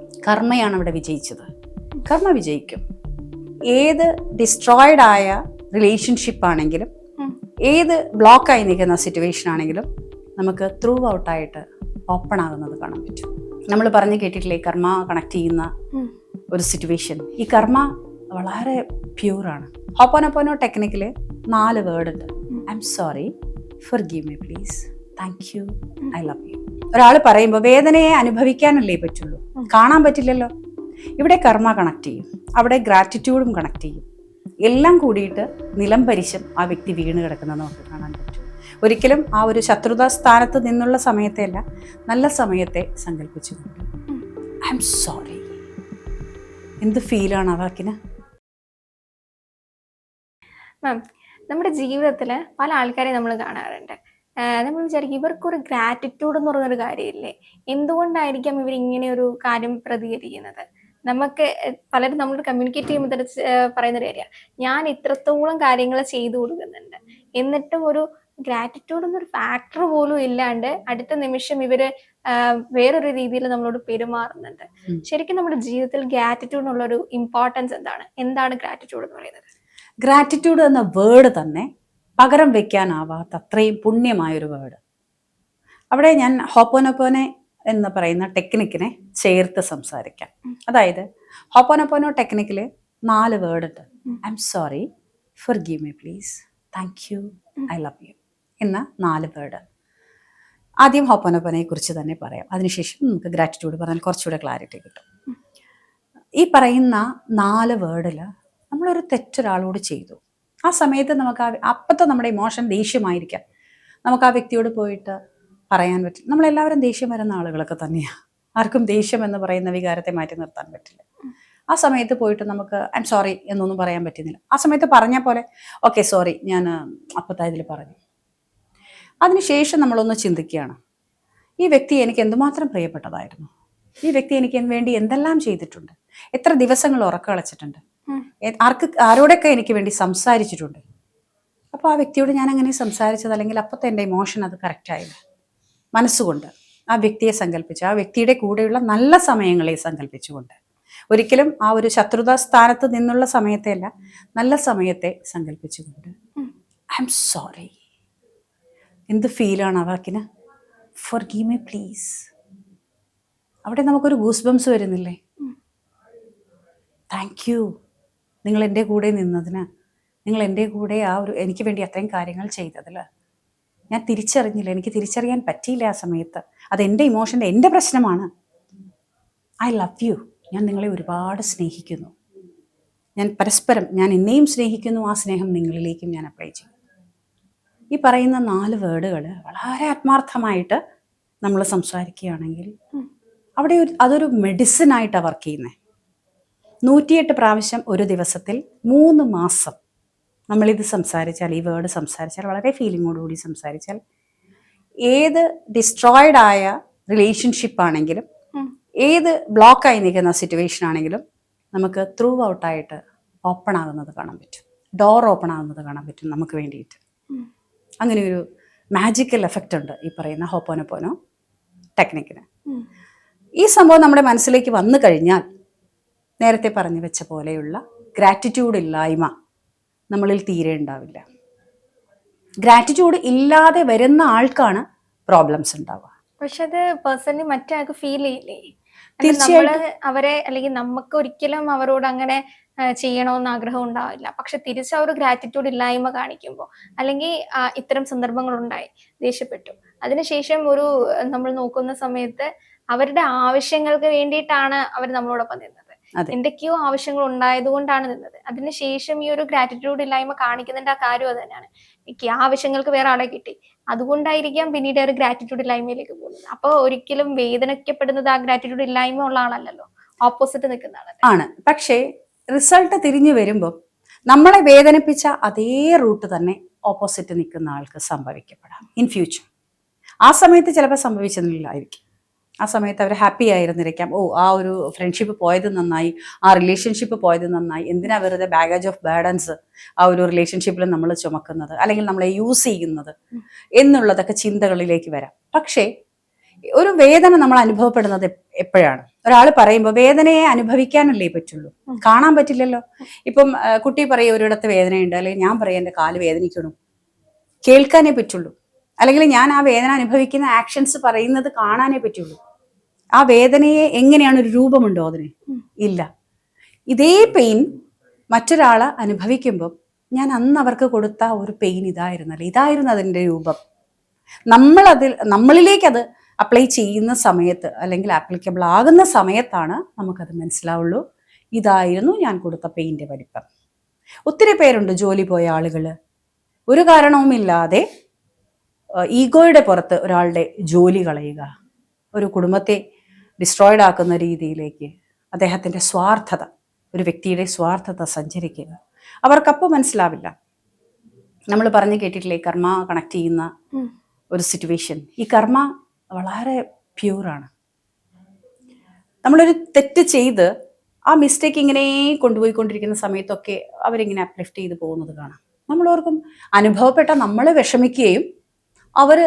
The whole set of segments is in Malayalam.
കർമ്മയാണ് അവിടെ വിജയിച്ചത്. കർമ്മ വിജയിക്കും. ഏത് ഡിസ്ട്രോയിഡ് ആയ റിലേഷൻഷിപ്പ് ആണെങ്കിലും ഏത് ബ്ലോക്കായി നിൽക്കുന്ന സിറ്റുവേഷൻ ആണെങ്കിലും നമുക്ക് ത്രൂ ഔട്ടായിട്ട് ഓപ്പൺ ആകുന്നത് കാണാൻ പറ്റും. നമ്മൾ പറഞ്ഞു കേട്ടിട്ടില്ലേ കർമ്മ കണക്ട് ചെയ്യുന്ന ഒരു സിറ്റുവേഷൻ ഈ കർമ്മ വളരെ പ്യൂറാണ് ഹോപ്പോനൊപ്പോനോ ടെക്നിക്കിൽ നാല് വേർഡ് ഉണ്ട്. I'm sorry forgive me please thank you I love you ഒരാൾ പറയുമ്പോൾ വേദനയെ അനുഭവിക്കാനല്ലേ പറ്റുള്ളൂ. കാണാൻ പറ്റില്ലല്ലോ. ഇവിടെ കർമ്മ കണക്ട് ചെയ്യും. അവിടെ ഗ്രാറ്റിറ്റ്യൂഡും കണക്ട് ചെയ്യും. എല്ലാം കൂടിയിട്ട് നിലംപരിശം ആ വ്യക്തി വീണ് കിടക്കുന്നത് നമുക്ക് കാണാൻ പറ്റും. ഒരിക്കലും ആ ഒരു ശത്രുതാ സ്ഥാനത്ത് നിന്നുള്ള സമയത്തെയല്ല നല്ല സമയത്തെ സങ്കല്പിച്ചുകൊണ്ട് ഐ എം സോറി എന്ത് ഫീലാണ് ആ വാക്കിന്? മാം നമ്മുടെ ജീവിതത്തിൽ പല ആൾക്കാരെയും നമ്മൾ കാണാറുണ്ട്. നമ്മൾ വിചാരിക്കും ഇവർക്കൊരു ഗ്രാറ്റിറ്റ്യൂഡ് എന്ന് പറയുന്നൊരു കാര്യമില്ലേ? എന്തുകൊണ്ടായിരിക്കാം ഇവർ ഇങ്ങനെ ഒരു കാര്യം പ്രതികരിക്കുന്നത്? നമുക്ക് പലരും നമ്മളോട് കമ്മ്യൂണിക്കേറ്റ് ചെയ്യുമ്പോൾ തന്നെ പറയുന്ന ഒരു കാര്യം ഞാൻ ഇത്രത്തോളം കാര്യങ്ങൾ ചെയ്തു കൊടുക്കുന്നുണ്ട്. എന്നിട്ടും ഒരു ഗ്രാറ്റിറ്റ്യൂഡ് എന്നൊരു ഫാക്ടർ പോലും ഇല്ലാണ്ട് അടുത്ത നിമിഷം ഇവർ വേറൊരു രീതിയിൽ നമ്മളോട് പെരുമാറുന്നുണ്ട്. ശരിക്കും നമ്മുടെ ജീവിതത്തിൽ ഗ്രാറ്റിറ്റ്യൂഡ് ഉള്ള ഒരു ഇമ്പോർട്ടൻസ് എന്താണ്? എന്താണ് ഗ്രാറ്റിറ്റ്യൂഡ് എന്ന് പറയുന്നത്? ഗ്രാറ്റിറ്റ്യൂഡ് എന്ന വേർഡ് തന്നെ പകരം വെക്കാനാവാത്തത്രയും പുണ്യമായൊരു വേർഡ് അവിടെ ഞാൻ ഹോപ്പോനൊപ്പോനെ എന്ന് പറയുന്ന ടെക്നിക്കിനെ ചേർത്ത് സംസാരിക്കാം. അതായത് ഹോപ്പോനൊപ്പോനോ ടെക്നിക്കിൽ നാല് വേർഡ് ഉണ്ട്. I'm sorry forgive me please thank you I love you എന്ന നാല് വേർഡ് ആദ്യം ഹോപ്പോനൊപ്പോനെ കുറിച്ച് തന്നെ പറയാം. അതിനുശേഷം നമുക്ക് ഗ്രാറ്റിറ്റ്യൂഡ് പറഞ്ഞാൽ കുറച്ചുകൂടെ ക്ലാരിറ്റി കിട്ടും. ഈ പറയുന്ന നാല് വേർഡിൽ നമ്മളൊരു തെറ്റൊരാളോട് ചെയ്തു. ആ സമയത്ത് നമുക്ക് ആ അപ്പത്തെ നമ്മുടെ ഇമോഷൻ ദേഷ്യമായിരിക്കാം. നമുക്ക് ആ വ്യക്തിയോട് പോയിട്ട് പറയാൻ പറ്റില്ല. നമ്മളെല്ലാവരും ദേഷ്യം വരുന്ന ആളുകളൊക്കെ തന്നെയാണ് ആർക്കും ദേഷ്യം എന്ന് പറയുന്ന വികാരത്തെ മാറ്റി നിർത്താൻ പറ്റില്ല. ആ സമയത്ത് പോയിട്ട് നമുക്ക് ഐ എം സോറി എന്നൊന്നും പറയാൻ പറ്റുന്നില്ല. ആ സമയത്ത് പറഞ്ഞ പോലെ ഓക്കെ സോറി ഞാൻ അപ്പത്തായ ഇതിൽ പറഞ്ഞു. അതിനുശേഷം നമ്മളൊന്ന് ചിന്തിക്കുകയാണ്. ഈ വ്യക്തി എനിക്ക് എന്തുമാത്രം പ്രിയപ്പെട്ടതായിരുന്നു? ഈ വ്യക്തി എനിക്ക് വേണ്ടി എന്തെല്ലാം ചെയ്തിട്ടുണ്ട്? എത്ര ദിവസങ്ങൾ ഉറക്കളച്ചിട്ടുണ്ട് ആർക്ക് ആരോടൊക്കെ എനിക്ക് വേണ്ടി സംസാരിച്ചിട്ടുണ്ട്? അപ്പോൾ ആ വ്യക്തിയോട് ഞാൻ അങ്ങനെ സംസാരിച്ചത് അല്ലെങ്കിൽ അപ്പോഴത്തെ എന്റെ ഇമോഷൻ അത് കറക്റ്റായില്ല മനസ്സുകൊണ്ട് ആ വ്യക്തിയെ സങ്കല്പിച്ച്. ആ വ്യക്തിയുടെ കൂടെയുള്ള നല്ല സമയങ്ങളെ സങ്കല്പിച്ചുകൊണ്ട്. ഒരിക്കലും ആ ഒരു ശത്രുതാ സ്ഥാനത്ത് നിന്നുള്ള സമയത്തെ അല്ല നല്ല സമയത്തെ സങ്കല്പിച്ചുകൊണ്ട്. ഐ എം സോറി എന്ത് ഫീലാണ് ആ വാക്കിന്? ഫോർ ഗീ മേ പ്ലീസ് അവിടെ നമുക്കൊരു ഗൂസ് ബംസ് വരുന്നില്ലേ താങ്ക് യു നിങ്ങൾ എന്റെ കൂടെ നിന്നതിന് നിങ്ങൾ എന്റെ കൂടെ ആ ഒരു എനിക്ക് വേണ്ടി അത്രയും കാര്യങ്ങൾ ചെയ്തതിൽ ഞാൻ തിരിച്ചറിഞ്ഞില്ല. എനിക്ക് തിരിച്ചറിയാൻ പറ്റിയില്ല ആ സമയത്ത്. അത് എന്റെ ഇമോഷന്റെ എന്റെ പ്രശ്നമാണ്. ഐ ലവ് യു ഞാൻ നിങ്ങളെ ഒരുപാട് സ്നേഹിക്കുന്നു. ഞാൻ പരസ്പരം ഞാൻ എന്നെയും സ്നേഹിക്കുന്നു. ആ സ്നേഹം നിങ്ങളിലേക്കും ഞാൻ അപ്ലൈ ചെയ്യും. ഈ പറയുന്ന നാല് വേർഡുകൾ വളരെ ആത്മാർത്ഥമായിട്ട് നമ്മൾ സംസാരിക്കുകയാണെങ്കിൽ അവിടെ ഒരു അതൊരു മെഡിസിനായിട്ടാണ് വർക്ക് ചെയ്യുന്നത് നൂറ്റിയെട്ട് പ്രാവശ്യം ഒരു ദിവസത്തിൽ മൂന്ന് മാസം നമ്മളിത് സംസാരിച്ചാൽ ഈ വേർഡ് സംസാരിച്ചാൽ വളരെ ഫീലിങ്ങോടുകൂടി സംസാരിച്ചാൽ ഏത് ഡിസ്ട്രോയിഡ് ആയ റിലേഷൻഷിപ്പ് ആണെങ്കിലും. ഏത് ബ്ലോക്കായി നിൽക്കുന്ന സിറ്റുവേഷൻ ആണെങ്കിലും നമുക്ക് ത്രൂ ഔട്ടായിട്ട് ഓപ്പൺ ആകുന്നത് കാണാൻ പറ്റും. ഡോർ ഓപ്പൺ ആകുന്നത് കാണാൻ പറ്റും നമുക്ക് വേണ്ടിയിട്ട്. അങ്ങനെ ഒരു മാജിക്കൽ എഫക്റ്റ് ഉണ്ട് ഈ പറയുന്ന ഹോപ്പോനോപ്പോനോ ടെക്നിക്കിന് ഈ സംഭവം നമ്മുടെ മനസ്സിലേക്ക് വന്നു കഴിഞ്ഞാൽ നേരത്തെ പറഞ്ഞു വെച്ച പോലെയുള്ള ഗ്രാറ്റിറ്റ്യൂഡ് ഇല്ലായ്മ നമ്മളിൽ തീരെ ഉണ്ടാവില്ല. ഗ്രാറ്റിറ്റ്യൂഡ് ഇല്ലാതെ വരുന്ന ആൾക്കാണ് പ്രോബ്ലംസ് ഉണ്ടാവുക. പക്ഷെ അത് പേഴ്സണലി മറ്റേ ഫീൽ ചെയ്യില്ലേ? തീർച്ചയായിട്ടും. അവരെ അല്ലെങ്കിൽ നമുക്ക് ഒരിക്കലും അവരോട് അങ്ങനെ ചെയ്യണമെന്ന് ആഗ്രഹം ഉണ്ടാവില്ല. പക്ഷെ തിരിച്ച് അവർ ഗ്രാറ്റിറ്റ്യൂഡ് ഇല്ലായ്മ കാണിക്കുമ്പോൾ അല്ലെങ്കിൽ ഇത്തരം സന്ദർഭങ്ങൾ ഉണ്ടായി ദേഷ്യപ്പെട്ടു അതിനുശേഷം ഒരു നമ്മൾ നോക്കുന്ന സമയത്ത് അവരുടെ ആവശ്യങ്ങൾക്ക് വേണ്ടിയിട്ടാണ് അവർ നമ്മളോടൊപ്പം നിന്നത്. എന്തൊക്കെയോ ആവശ്യങ്ങൾ ഉണ്ടായത് കൊണ്ടാണ് നിന്നത്. അതിനുശേഷം ഈ ഒരു ഗ്രാറ്റിറ്റ്യൂഡ് ഇല്ലായ്മ കാണിക്കുന്നതിന്റെ ആ കാര്യം അത് തന്നെയാണ്. എനിക്ക് ആ ആവശ്യങ്ങൾക്ക് വേറെ ആളെ കിട്ടി. അതുകൊണ്ടായിരിക്കാം പിന്നീട് ഒരു ഗ്രാറ്റിറ്റ്യൂഡ് ഇല്ലായ്മയിലേക്ക് പോകുന്നത്. അപ്പോൾ ഒരിക്കലും വേദനിക്കപ്പെടുന്നത് ആ ഗ്രാറ്റിറ്റ്യൂഡ് ഇല്ലായ്മ ഉള്ള ആളല്ലല്ലോ. ഓപ്പോസിറ്റ് നിൽക്കുന്ന ആളല്ലേ. ആണ്. പക്ഷേ റിസൾട്ട് തിരിഞ്ഞു വരുമ്പോൾ നമ്മളെ വേദനിപ്പിച്ച അതേ റൂട്ട് തന്നെ ഓപ്പോസിറ്റ് നിൽക്കുന്ന ആൾക്ക് സംഭവിക്കപ്പെടാം. ഇൻ ഫ്യൂച്ചർ ആ സമയത്ത് ചിലപ്പോൾ സംഭവിച്ചെന്നില്ലായിരിക്കും. ആ സമയത്ത് അവർ ഹാപ്പി ആയിരുന്നിരിക്കാം. ഓ ആ ഒരു ഫ്രണ്ട്ഷിപ്പ് പോയത് നന്നായി. ആ റിലേഷൻഷിപ്പ് പോയത് നന്നായി. എന്തിനാ വെറുതെ ബാഗേജ് ഓഫ് ബേഡൻസ് ആ ഒരു റിലേഷൻഷിപ്പിൽ നമ്മൾ ചുമക്കുന്നത്? അല്ലെങ്കിൽ നമ്മളെ യൂസ് ചെയ്യുന്നത്? എന്നുള്ളതൊക്കെ ചിന്തകളിലേക്ക് വരാം. പക്ഷേ ഒരു വേദന നമ്മൾ അനുഭവപ്പെടുന്നത് എപ്പോഴാണ്? ഒരാൾ പറയുമ്പോൾ വേദനയെ അനുഭവിക്കാനല്ലേ പറ്റുള്ളൂ. കാണാൻ പറ്റില്ലല്ലോ. ഇപ്പം കുട്ടി പറയും ഒരിടത്ത് വേദനയുണ്ട്. അല്ലെങ്കിൽ ഞാൻ പറയും എന്റെ കാൽ വേദനിക്കണം കേൾക്കാനേ പറ്റുള്ളൂ. അല്ലെങ്കിൽ ഞാൻ ആ വേദന അനുഭവിക്കുന്ന ആക്ഷൻസ് പറയുന്നത് കാണാനേ പറ്റുള്ളൂ. ആ വേദനയെ എങ്ങനെയാണ് ഒരു രൂപമുണ്ടോ അതിന്? ഇല്ല. ഇതേ പെയിൻ മറ്റൊരാൾ അനുഭവിക്കുമ്പോൾ ഞാൻ അന്ന് അവർക്ക് കൊടുത്ത ഒരു പെയിൻ ഇതായിരുന്നല്ലോ. ഇതായിരുന്നു അതിന്റെ രൂപം. നമ്മളതിൽ നമ്മളിലേക്ക് അത് അപ്ലൈ ചെയ്യുന്ന സമയത്ത് അല്ലെങ്കിൽ ആപ്ലിക്കബിൾ ആകുന്ന സമയത്താണ് നമുക്കത് മനസ്സിലാവുള്ളൂ. ഇതായിരുന്നു ഞാൻ കൊടുത്ത പെയിന്റെ വലിപ്പം. ഒത്തിരി പേരുണ്ട് ജോലി പോയ ആളുകൾ ഒരു കാരണവുമില്ലാതെ ഈഗോയുടെ പുറത്ത് ഒരാളുടെ ജോലി കളയുക. ഒരു കുടുംബത്തെ ഡിസ്ട്രോയിഡ് ആക്കുന്ന രീതിയിലേക്ക് അദ്ദേഹത്തിന്റെ സ്വാർത്ഥത ഒരു വ്യക്തിയുടെ സ്വാർത്ഥത സഞ്ചരിക്കുക. അവർക്കപ്പോൾ മനസ്സിലാവില്ല. നമ്മൾ പറഞ്ഞു കേട്ടിട്ടില്ലേ കർമ്മ കണക്ട് ചെയ്യുന്ന ഒരു സിറ്റുവേഷൻ ഈ കർമ്മ വളരെ പ്യൂറാണ് നമ്മളൊരു തെറ്റ് ചെയ്ത് ആ മിസ്റ്റേക്ക് ഇങ്ങനെ കൊണ്ടുപോയിക്കൊണ്ടിരിക്കുന്ന സമയത്തൊക്കെ അവരിങ്ങനെ അപ്ലിഫ്റ്റ് ചെയ്ത് പോകുന്നത് കാണാം. നമ്മളോർക്കും അനുഭവപ്പെട്ട നമ്മൾ വിഷമിക്കുകയും അവർ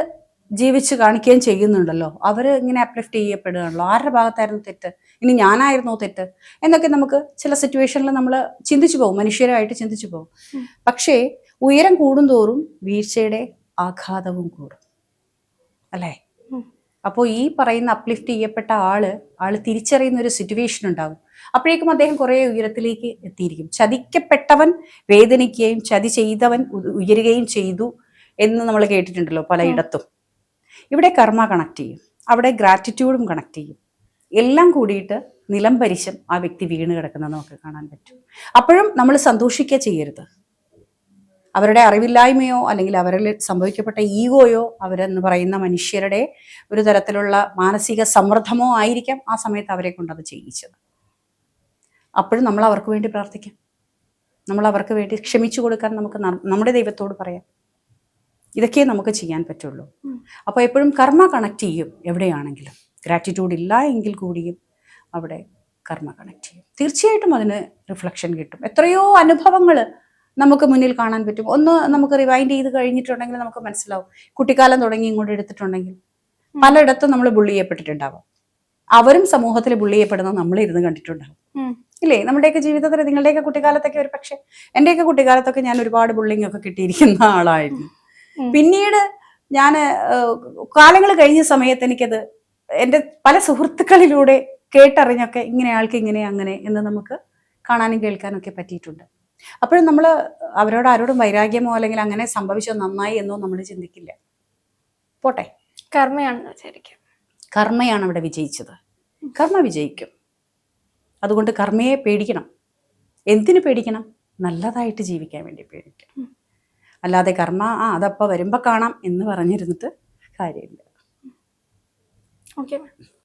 ജീവിച്ച് കാണിക്കുകയും ചെയ്യുന്നുണ്ടല്ലോ. അവർ ഇങ്ങനെ അപ്ലിഫ്റ്റ് ചെയ്യപ്പെടുകയാണല്ലോ. ആരുടെ ഭാഗത്തായിരുന്നു തെറ്റ്? ഇനി ഞാനായിരുന്നോ തെറ്റ്? എന്നൊക്കെ നമുക്ക് ചില സിറ്റുവേഷനിൽ നമ്മൾ ചിന്തിച്ചു പോകും. മനുഷ്യരായിട്ട് ചിന്തിച്ചു പോകും. പക്ഷേ ഉയരം കൂടുന്തോറും വീഴ്ചയുടെ ആഘാതവും കൂടും. അല്ലേ? അപ്പോൾ ഈ പറയുന്ന അപ്ലിഫ്റ്റ് ചെയ്യപ്പെട്ട ആൾ ആൾ തിരിച്ചറിയുന്ന ഒരു സിറ്റുവേഷൻ ഉണ്ടാകും. അപ്പോഴേക്കും അദ്ദേഹം കുറേ ഉയരത്തിലേക്ക് എത്തിയിരിക്കും. ചതിക്കപ്പെട്ടവൻ വേദനിക്കുകയും ചതി ചെയ്തവൻ ഉയരുകയും ചെയ്തു എന്ന് നമ്മൾ കേട്ടിട്ടുണ്ടല്ലോ പലയിടത്തും. ഇവിടെ കർമ്മ കണക്ട് ചെയ്യും. അവിടെ ഗ്രാറ്റിറ്റ്യൂഡും കണക്ട് ചെയ്യും. എല്ലാം കൂടിയിട്ട് നിലം പരിശം ആ വ്യക്തി വീണ് കിടക്കുന്നത് നമുക്ക് കാണാൻ പറ്റും. അപ്പോഴും നമ്മൾ സന്തോഷിക്കുക ചെയ്യരുത്. അവരുടെ അറിവില്ലായ്മയോ അല്ലെങ്കിൽ അവരിൽ സംഭവിക്കപ്പെട്ട ഈഗോയോ അവരെന്ന് പറയുന്ന മനുഷ്യരുടെ ഒരു തരത്തിലുള്ള മാനസിക സമ്മർദ്ദമോ ആയിരിക്കാം ആ സമയത്ത് അവരെ കൊണ്ടത് ചെയ്യിച്ചത്. അപ്പോഴും നമ്മൾ അവർക്ക് വേണ്ടി പ്രാർത്ഥിക്കാം. നമ്മൾ അവർക്ക് വേണ്ടി ക്ഷമിച്ചു കൊടുക്കാൻ നമുക്ക് നമ്മുടെ ദൈവത്തോട് പറയാം. ഇതൊക്കെ നമുക്ക് ചെയ്യാൻ പറ്റുള്ളൂ. അപ്പോൾ എപ്പോഴും കർമ്മ കണക്ട് ചെയ്യും എവിടെയാണെങ്കിലും. ഗ്രാറ്റിറ്റ്യൂഡ് ഇല്ല എങ്കിൽ കൂടിയും അവിടെ കർമ്മ കണക്ട് ചെയ്യും. തീർച്ചയായിട്ടും അതിന് റിഫ്ലക്ഷൻ കിട്ടും. എത്രയോ അനുഭവങ്ങൾ നമുക്ക് മുന്നിൽ കാണാൻ പറ്റും. ഒന്ന് നമുക്ക് റിവൈൻഡ് ചെയ്ത് കഴിഞ്ഞിട്ടുണ്ടെങ്കിൽ നമുക്ക് മനസ്സിലാവും. കുട്ടിക്കാലം തുടങ്ങി ഇങ്ങോട്ട് എടുത്തിട്ടുണ്ടെങ്കിൽ പലയിടത്തും നമ്മൾ ബുള്ളി ചെയ്യപ്പെട്ടിട്ടുണ്ടാവും. അവരും സമൂഹത്തിൽ ബുള്ളി ചെയ്യപ്പെടുന്നത് നമ്മളിരുന്ന് കണ്ടിട്ടുണ്ടാവും. ഇല്ലേ? നമ്മുടെയൊക്കെ ജീവിതത്തിൽ നിങ്ങളുടെയൊക്കെ കുട്ടിക്കാലത്തൊക്കെ ഒരു പക്ഷേ എന്റെയൊക്കെ കുട്ടിക്കാലത്തൊക്കെ ഞാൻ ഒരുപാട് ബുള്ളിങ് ഒക്കെ കിട്ടിയിരിക്കുന്ന ആളായിരുന്നു. പിന്നീട് ഞാൻ കാലങ്ങൾ കഴിഞ്ഞ സമയത്ത് എനിക്കത് എന്റെ പല സുഹൃത്തുക്കളിലൂടെ കേട്ടറിഞ്ഞൊക്കെ ഇങ്ങനെ ആൾക്ക് ഇങ്ങനെ അങ്ങനെ എന്ന് നമുക്ക് കാണാനും കേൾക്കാനും ഒക്കെ പറ്റിയിട്ടുണ്ട്. അപ്പോഴും നമ്മൾ അവരോട് ആരോടും വൈരാഗ്യമോ അല്ലെങ്കിൽ അങ്ങനെ സംഭവിച്ചോ നന്നായി എന്നോ നമ്മൾ ചിന്തിക്കില്ല. പോട്ടെ. കർമ്മയാണെന്ന് വിചാരിക്കും കർമ്മയാണ് അവിടെ വിജയിച്ചത്. കർമ്മ വിജയിക്കും. അതുകൊണ്ട് കർമ്മയെ പേടിക്കണം. എന്തിനു പേടിക്കണം? നല്ലതായിട്ട് ജീവിക്കാൻ വേണ്ടി പേടിക്കണം അല്ലാതെ കർമ്മ ആ അതപ്പോൾ വരുമ്പോൾ കാണാം എന്ന് പറഞ്ഞിരുന്നിട്ട് കാര്യമില്ല. ഓക്കെ